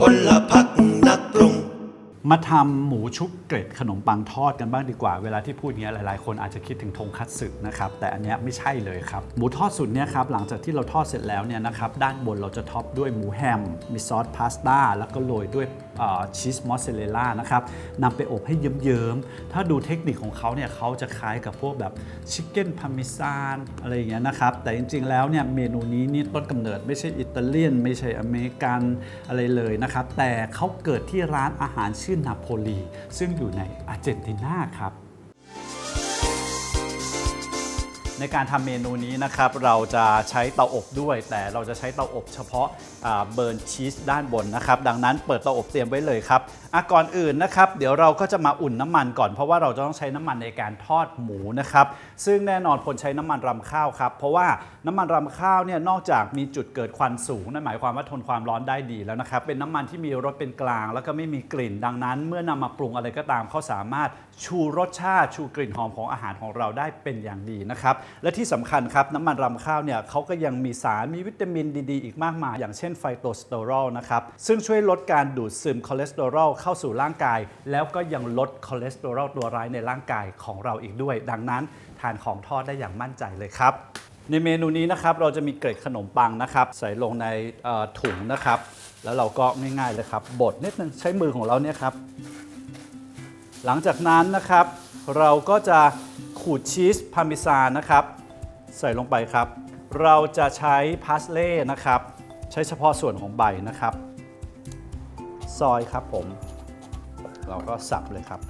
Pull Polla packen มาทำหมูชุบเกล็ดขนมปังทอดกันบ้างดีกว่า เวลาที่พูดเงี้ยหลายๆ คนอาจจะคิดถึงทงคัตสึนะครับ แต่อันเนี้ยไม่ใช่เลยครับ หมูทอดสูตรเนี้ยครับหลังจากที่เราทอดเสร็จแล้วเนี่ยนะครับด้านบนเราจะท็อปด้วยหมูแฮม มีซอสพาสต้าแล้วก็โรยด้วยชีสมอสซาเรลล่านะครับนำไปอบให้เยิ้มๆ ถ้าดูเทคนิคของเขาเนี่ยเขาจะคล้ายกับพวกแบบชิคเก้นพาร์เมซานอะไรอย่างเงี้ยนะครับ แต่จริงๆแล้วเนี่ยเมนูนี้นี่ต้นกำเนิดไม่ใช่อิตาเลียน ไม่ใช่อเมริกันอะไรเลยนะครับแต่เขาเกิดที่ร้านอาหารชื่อนาโปลีซึ่งอยู่ในอาร์เจนตินาครับ ในการทำเมนูนี้นะครับเราจะใช้เตาอบด้วย แต่เราจะใช้เตาอบเฉพาะเบิร์นชีสด้านบนนะครับดังนั้นเปิดเตาอบเตรียมไว้เลยครับก่อนอื่นนะครับเดี๋ยวเราก็จะมาอุ่นน้ำมันก่อนเพราะว่าเราจะต้องใช้น้ำมันในการทอดหมูนะครับซึ่งแน่นอนคนใช้น้ำมันรำข้าวครับเพราะว่าน้ำมันรำข้าวเนี่ยนอกจากมีจุดเกิดควันสูงนั่นหมายความว่าทนความร้อนได้ดีแล้วนะครับเป็นน้ำมันที่มีรสเป็นกลาง แล้วก็ไม่มีกลิ่น ดังนั้น เมื่อนำมาปรุงอะไรก็ตามเขาสามารถชูรสชาติชูกลิ่นหอมของอาหารของเราได้เป็นอย่างดีนะครับและที่สำคัญครับน้ำมันรำข้าวเนี่ยเขาก็ยังมีสารมีวิตามินดีๆ อีกมากมาย อย่างเช่นไฟโตสเตอรอลนะครับซึ่งช่วยลดการดูดซึมคอเลสเตอรอลเข้าสู่ร่างกาย แล้วก็ยังลดคอเลสเตอรอลตัวร้ายในร่างกายของเราอีกด้วย ดังนั้นทานของทอดได้อย่างมั่นใจเลยครับในเมนูนี้นะครับเราจะมีเกล็ดขนมปังนะครับ ใส่ลงในถุงนะครับ แล้วเราก็ง่ายๆเลยครับบดนิดนึงใช้มือของเราเนี่ยครับ หลังจากนั้นนะครับ เราก็จะ ขูดชีสพาร์เมซานนะครับ ใส่ลงไปครับ เราจะใช้พาสเล่นะครับ ใช้เฉพาะส่วนของใบนะครับ ซอยครับผม เราก็สับเลยครับ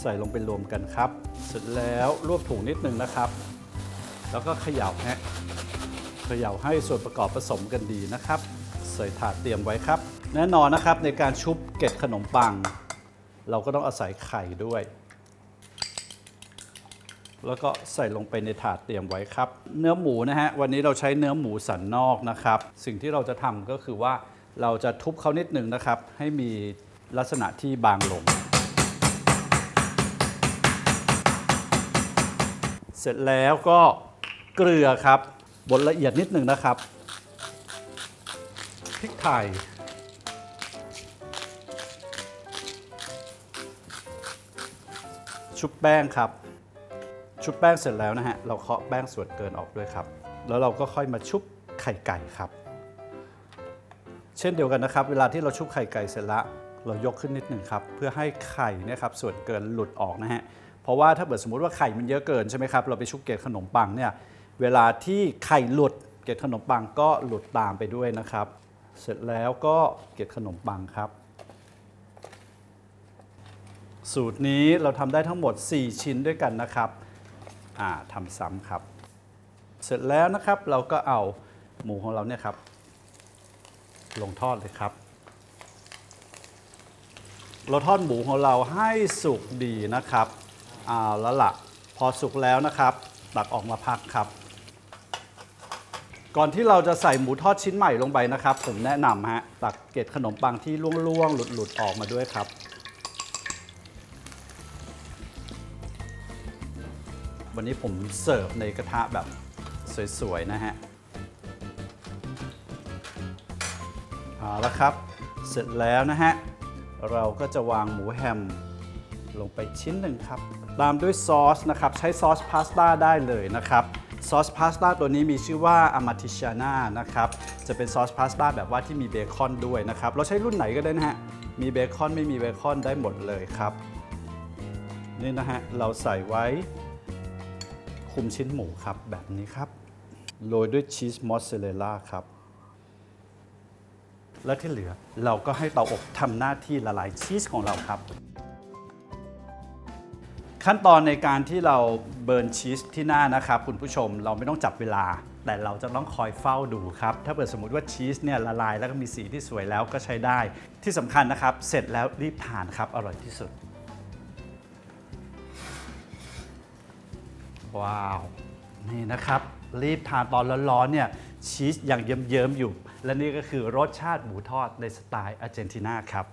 ใส่ลงไปรวมกันครับ เสร็จแล้วรวบถุงนิดนึงนะครับ แล้วก็เขย่าฮะเขย่าให้ส่วนประกอบผสมกันดีนะครับ ใส่ถาดเตรียมไว้ครับ แน่นอนนะครับในการชุบเกล็ดขนมปัง เราก็ต้องอาศัยไข่ด้วย แล้วก็ใส่ลงไปในถาดเตรียมไว้ครับ เนื้อหมูนะฮะวันนี้เราใช้เนื้อหมูสันนอกนะครับ สิ่งที่เราจะทำก็คือว่าเราจะทุบเขานิดหนึ่งนะครับ ให้มีลักษณะที่บางลง เสร็จแล้วก็เกลือครับบดละเอียดนิดหนึ่งนะครับพริกไทยชุบแป้งครับ ชุบแป้งเสร็จแล้วนะฮะ เราเคาะแป้งส่วนเกินออกด้วยครับ แล้วเราก็ค่อยมาชุบไข่ไก่ครับ เช่นเดียวกันนะครับ เวลาที่เราชุบไข่ไก่เสร็จล้วเรายกขึ้นนิดหนึ่งครับ เพื่อให้ไข่เนะครับส่วนเกินหลุดออกนะฮะ เพราะว่าถ้าเกิดสมมติว่าไข่มันเยอะเกินใช่ไหมครับ เราไปชุบเกล็ดขนมปังเนี่ย เวลาที่ไข่หลุดเกล็ดขนมปังก็หลุดตามไปด้วยนะครับ เสร็จแล้วก็เกล็ดขนมปังครับสูตรนี้เราทำได้ทั้งหมด 4 ชิ้นด้วยกันนะครับ อ่าทำซ้ำครับ เสร็จแล้วนะครับเราก็เอาหมูของเราเนี่ยครับ ลงทอดเลยครับ เราทอดหมูของเราให้สุกดีนะครับเอาแล้วละพอสุกแล้วนะครับตักออกมาพักครับ ก่อนที่เราจะใส่หมูทอดชิ้นใหม่ลงไปนะครับ ผมแนะนำฮะตักเกล็ดขนมปังที่ล่วงๆหลุดๆออกมาด้วยครับ วันนี้ผมเสิร์ฟในกระทะแบบสวย ๆ นะฮะเอาละครับ เสร็จแล้วนะฮะ เราก็จะวางหมูแฮมลงไปชิ้นหนึ่งครับ ตามด้วยซอสนะครับ ใช้ซอสพาสต้าได้เลยนะครับซอสพาสต้าตัวนี้มีชื่อว่าอามาติชาน่านะครับ จะเป็นซอสพาสต้าแบบว่าที่มีเบคอนด้วยนะครับ เราใช้รุ่นไหนก็ได้นะฮะ มีเบคอนไม่มีเบคอนได้หมดเลยครับ นี่นะฮะ เราใส่ไว้ คลุมชิ้นหมูครับแบบนี้ครับ โรยด้วยชีสมอสซาเรลล่าครับ แล้วที่เหลือเราก็ให้เตาอบทำหน้าที่ละลายชีสของเราครับ ขั้นตอนในการที่เราเบิร์นชีสที่หน้านะครับ คุณผู้ชมเราไม่ต้องจับเวลา แต่เราจะต้องคอยเฝ้าดูครับ ถ้าเกิดสมมติว่าชีสเนี่ยละลายแล้วก็มีสีที่สวยแล้วก็ใช้ได้ ที่สำคัญนะครับ เสร็จแล้วรีบทานครับอร่อยที่สุด ว้าว นี่นะครับ รีบทานตอนร้อนๆเนี่ยชีสอย่างเยิ้มๆอยู่ และนี่ก็คือรสชาติหมูทอดในสไตล์อาร์เจนตินาครับ